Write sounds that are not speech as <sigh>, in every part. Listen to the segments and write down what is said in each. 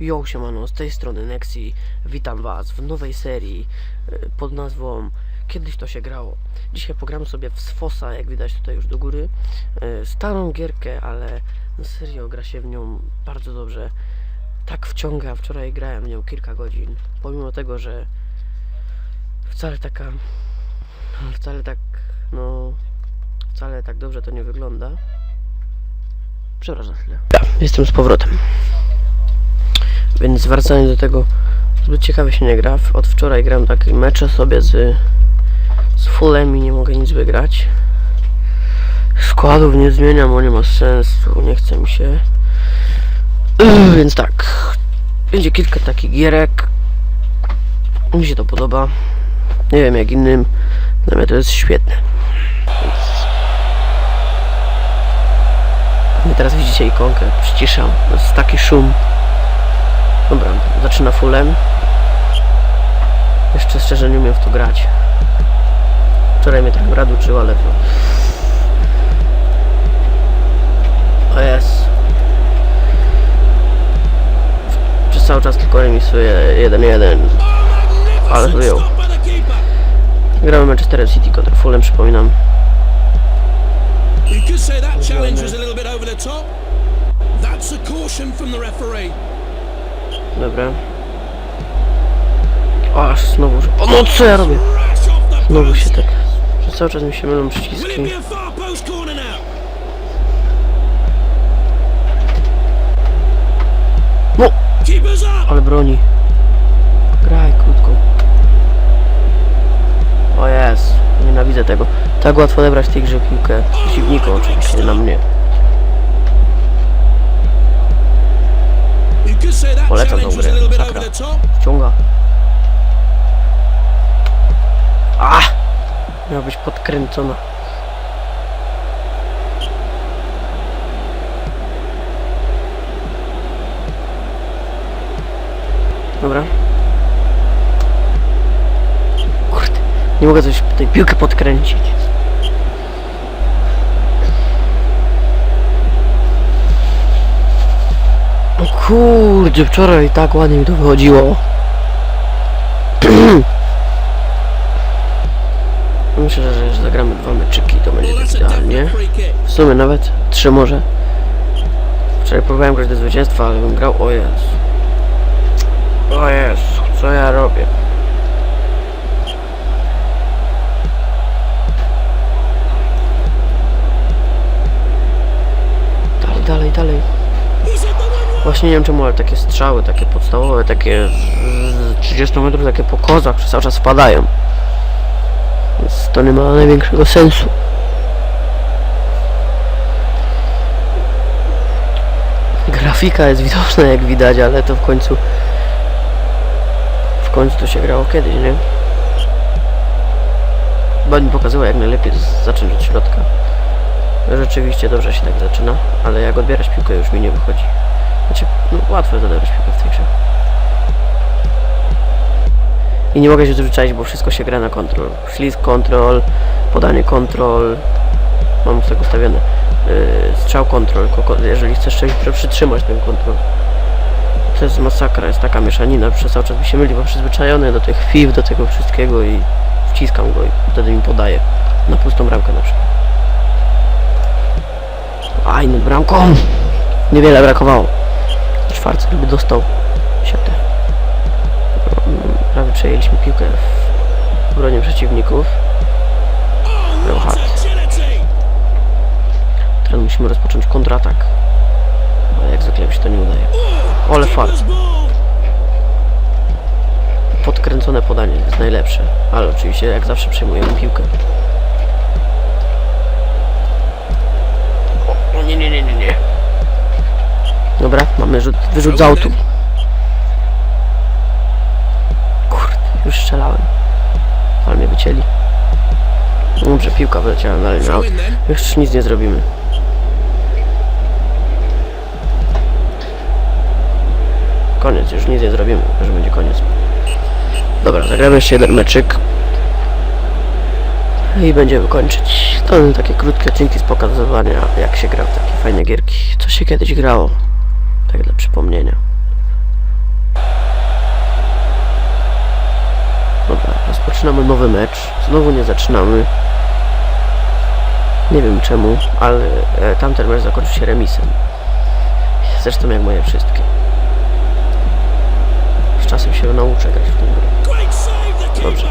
Yo, siemano, z tej strony Nexi. Witam was w nowej serii y, pod nazwą Kiedyś to się grało. Dzisiaj pogram sobie w Sfosa, jak widać tutaj już do góry. Y, Starą gierkę, ale serio gra się w nią bardzo dobrze. Tak wciąga, wczoraj grałem w nią kilka godzin. Pomimo tego, że wcale taka... Wcale tak, no... Wcale tak dobrze to nie wygląda. Przepraszam chwilę. Jestem z powrotem. Więc wracając do tego, zbyt ciekawie się nie gra. Od wczoraj gram takie mecze sobie z, z Fulem i nie mogę nic wygrać. Składów nie zmieniam, bo nie ma sensu, nie chce mi się. Więc tak, będzie kilka takich gierek. Mi się to podoba. Nie wiem jak innym, dla mnie to jest świetne. Więc... I teraz widzicie ikonkę, przyciszam, to jest taki szum. Dobra, zaczyna fullem. Jeszcze szczerze nie umiem w to grać. Wczoraj mnie trochę rad uczył, ale. O jest. Przez cały czas tylko remisuję 1-1. Ale wyjął. Gramy Manchester City kontra Fulham, przypominam. You could challenge was a little bit over the top. That's a caution from the referee. Dobra. Aż znowu... że- O, no co ja robię? Znowu się tak... Przez cały czas mi się mylą przyciski. No! Ale broni. Graj krótko. O jest. Nienawidzę tego. Tak łatwo odebrać tej grze piłkę. Przeciwniku oczywiście, na mnie. Polecam tą grę, top. Wciąga. A! Miała być podkręcona. Dobra. Kurde. Nie mogę coś tej piłkę podkręcić. Kurde, wczoraj tak ładnie mi to wychodziło. <clears throat> Myślę, że że zagramy dwa meczyki, to będzie tak idealnie. W sumie nawet trzy może. Wczoraj próbowałem grać do zwycięstwa, ale bym grał... O Jezu. O Jezu, co ja robię? Dalej, dalej, dalej. Właśnie nie wiem czemu, ale takie strzały, takie podstawowe, takie z 30 metrów, takie po kozach cały czas wpadają. Więc to nie ma największego sensu. Grafika jest widoczna jak widać, ale to w końcu w końcu to się grało kiedyś, nie? Chyba mi pokazywał jak najlepiej zacząć od środka. Rzeczywiście dobrze się tak zaczyna, ale jak odbierać piłkę już mi nie wychodzi. Łatwo odebrać piłkę w tej grze. I nie mogę się zwyczaić, bo wszystko się gra na kontrol. Ślizg kontrol, podanie kontrol. Mam tak ustawione. Yy, strzał kontrol, jeżeli chcesz przy- przytrzymać ten kontrol. To jest masakra, jest taka mieszanina, przez cały czas mi się myli, bo przyzwyczajony do tych FIF, do tego wszystkiego i wciskam go i wtedy mi podaje. Na pustą bramkę na przykład. Aj, nad bramką! Niewiele brakowało. Czwarty by dostał siatę. Prawie przejęliśmy piłkę w obronie przeciwników. What hard. Teraz musimy rozpocząć kontratak. Ale jak zwykle mi się to nie udaje. Ole fart. Podkręcone podanie jest najlepsze. Ale oczywiście jak zawsze przejmujemy piłkę. O, o nie, nie, nie, nie, nie. Dobra, mamy rzut, wyrzut z autu. Kurde, już strzelałem. Ale mnie wycięli. Dobrze, piłka wyleciała dalej na aut. Już nic nie zrobimy. Koniec, już nic nie zrobimy, że będzie koniec. Dobra, zagramy jeszcze jeden meczyk. I będziemy kończyć. To będą takie krótkie odcinki z pokazywania, jak się gra w takie fajne gierki. Co się kiedyś grało tak dla przypomnienia. Dobra, rozpoczynamy nowy mecz. Znowu nie zaczynamy. Nie wiem czemu, ale e, tamten mecz zakończył się remisem. Zresztą jak moje wszystkie. Z czasem się nauczę grać w tym grę. Dobrze.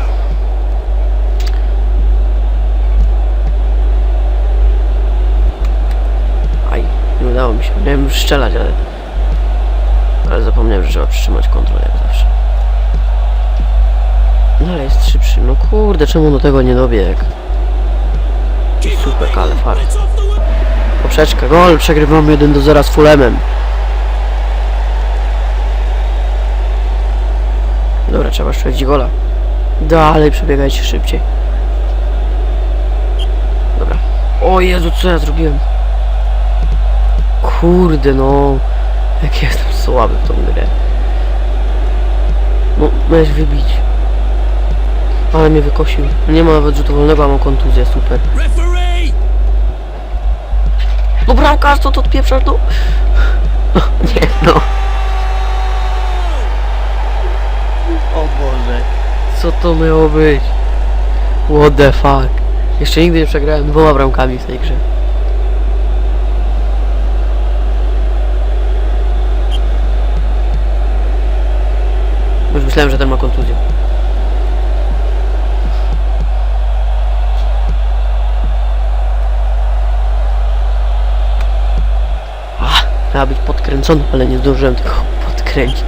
Aj, nie udało mi się. Miałem strzelać, ale ale zapomniałem, że trzeba przytrzymać kontrolę jak zawsze. No ale jest 3-3. No kurde, czemu do tego nie dobiegł? Super, ale fart. Poprzeczka, gol, przegrywamy 1 do 0 z Fulemem. Dobra, trzeba strzelić gola. Dalej przebiegajcie szybciej. Dobra. O Jezu, co ja zrobiłem? Kurde no. Jak ja jestem słaby w tą grę. No, miałeś wybić. Ale mnie wykosił. Nie ma nawet rzutu wolnego, a mam kontuzję, super. No bramkarz, co to odpieprzasz, no? <laughs> Nie, no. O Boże. Co to miało być? What the fuck? Jeszcze nigdy nie przegrałem dwoma bramkami w tej grze. Już myślałem, że ten ma kontuzję. Miała być podkręcona, ale nie zdążyłem tego <laughs> podkręcić.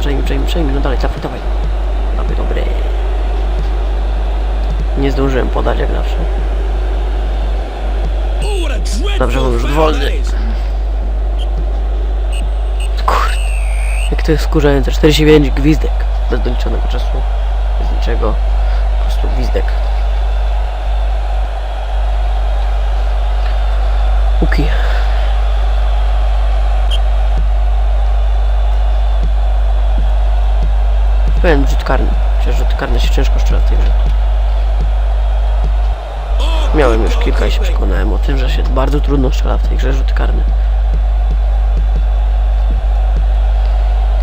Przejmij, przejmij, przejmij, no dalej, trafię, dawaj. Dobry, dobry. Nie zdążyłem podać jak zawsze. Dobrze, on już wolny. that is. Kurde. Jak to jest wkurzające. 49 gwizdek. Bez doliczonego czasu. Bez niczego. Po prostu gwizdek. Uki. Powiem rzut karny. Chociaż rzut karny się ciężko strzela w tej grze. Miałem już kilka i się przekonałem o tym, że się bardzo trudno strzela w tej grze rzut karny.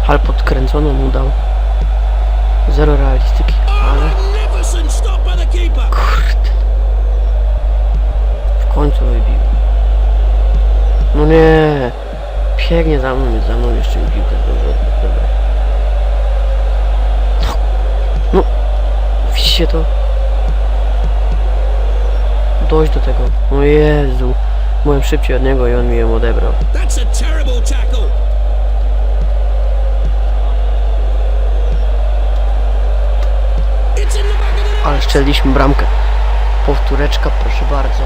Ale podkręcono mu dał. Zero realistyki, ale kurde. W końcu wybił. No nie. Pięknie za mną, za mną jeszcze mi piłkę zdążył odebrać. No. No. Widzicie to? Dojść do tego. O Jezu. Byłem szybciej od niego i on mi ją odebrał. Ale strzeliliśmy bramkę. Powtóreczka, proszę bardzo.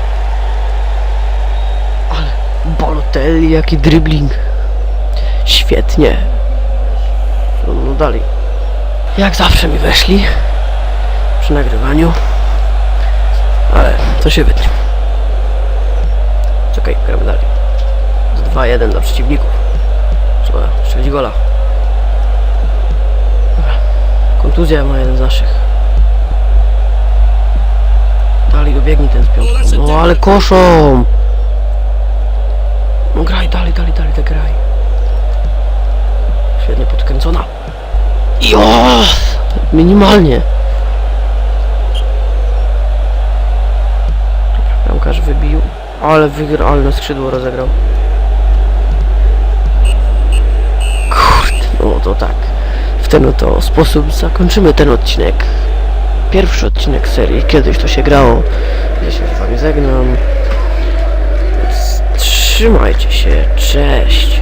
Ale Balotelli, jaki dribbling. Świetnie. No, no dalej. Jak zawsze mi weszli. Przy nagrywaniu. Ale to się wytnie. Czekaj, gramy dalej. Z 2-1 dla przeciwników. Trzeba strzelić gola. Kontuzja ma jeden z naszych. Dalej dobiegnij ten z piątką. No ale koszą! No graj, dalej, dalej, dalej, tak graj. Świetnie podkręcona. I o! Minimalnie. Bramkarz wybił. Ale wygrał, ale na skrzydło rozegrał. Kurde, no to tak. W ten oto sposób zakończymy ten odcinek pierwszy odcinek serii. Kiedyś to się grało. Ja się z wami żegnam. Więc Trzymajcie się. Cześć.